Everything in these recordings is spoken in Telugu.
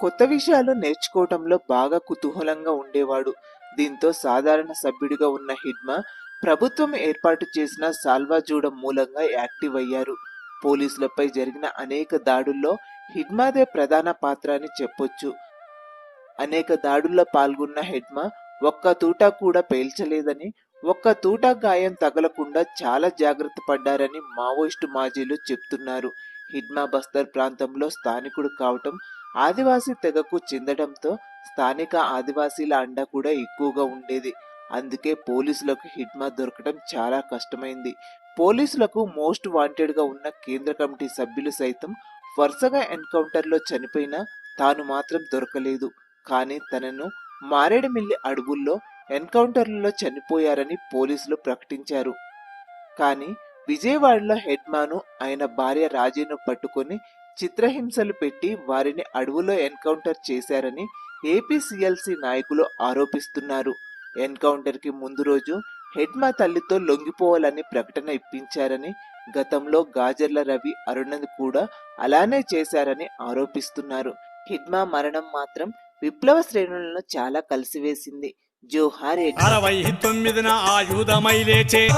కొత్త విషయాలు నేర్చుకోవటంలో బాగా కుతూహలంగా ఉండేవాడు. దీంతో సాధారణ సభ్యుడిగా ఉన్న హిడ్మా ప్రభుత్వం ఏర్పాటు చేసిన సాల్వాజూడం మూలంగా యాక్టివ్ అయ్యారు. పోలీసులపై జరిగిన అనేక దాడుల్లో హిడ్మాదే ప్రధాన పాత్ర అని చెప్పొచ్చు. అనేక దాడుల్లో పాల్గొన్న హెడ్మా ఒక్క తూటా కూడా పేల్చలేదని ఒక్క తూటా గాయం తగలకుండా చాలా జాగ్రత్త పడ్డారని మావోయిస్టు మాజీలు చెప్తున్నారు. హిడ్మా బస్తర్ ప్రాంతంలో స్థానికుడు కావటం ఆదివాసీ తెగకు చెందడంతో స్థానిక ఆదివాసీల అండ కూడా ఎక్కువగా ఉండేది. అందుకే పోలీసులకు హిట్మా దొరకడం చాలా కష్టమైంది. పోలీసులకు మోస్ట్ వాంటెడ్గా ఉన్న కేంద్ర కమిటీ సభ్యులు సైతం వరుసగా ఎన్కౌంటర్లో చనిపోయినా తాను మాత్రం దొరకలేదు. కానీ తనను మారేడుమిల్లి అడవుల్లో ఎన్కౌంటర్లలో చనిపోయారని పోలీసులు ప్రకటించారు. కానీ విజయవాడలో హెడ్మాను ఆయన భార్య రాజీను పట్టుకొని చిత్రహింసలు పెట్టి వారిని అడవులో ఎన్కౌంటర్ చేశారని ఏపీసీఎల్సీ నాయకులు ఆరోపిస్తున్నారు. ఎన్కౌంటర్కి ముందు రోజు హెడ్మా తల్లితో లొంగిపోవాలని ప్రకటన ఇప్పించారని గతంలో గాజర్ల రవి అరుణ్ కూడా అలానే చేశారని ఆరోపిస్తున్నారు. హిడ్మా మరణం మాత్రం విప్లవ శ్రేణులను చాలా కలిసివేసింది. జోహార్ అరవై తొమ్మిదిన ఆయుధమై లేచే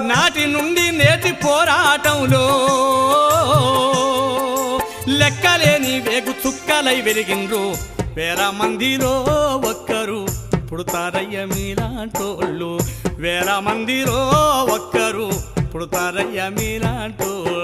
నాటి నుండి నేటి పోరాటంలో లెక్కలేని వేగు చుక్కలై వెలిగిండ్రు. వేల మందిలో ఒక్కరు పుడతారయ్య మీలాంటోళ్ళు. వేల మందిలో ఒక్కరు పుడతారయ్య మీలాంటోళ్ళు.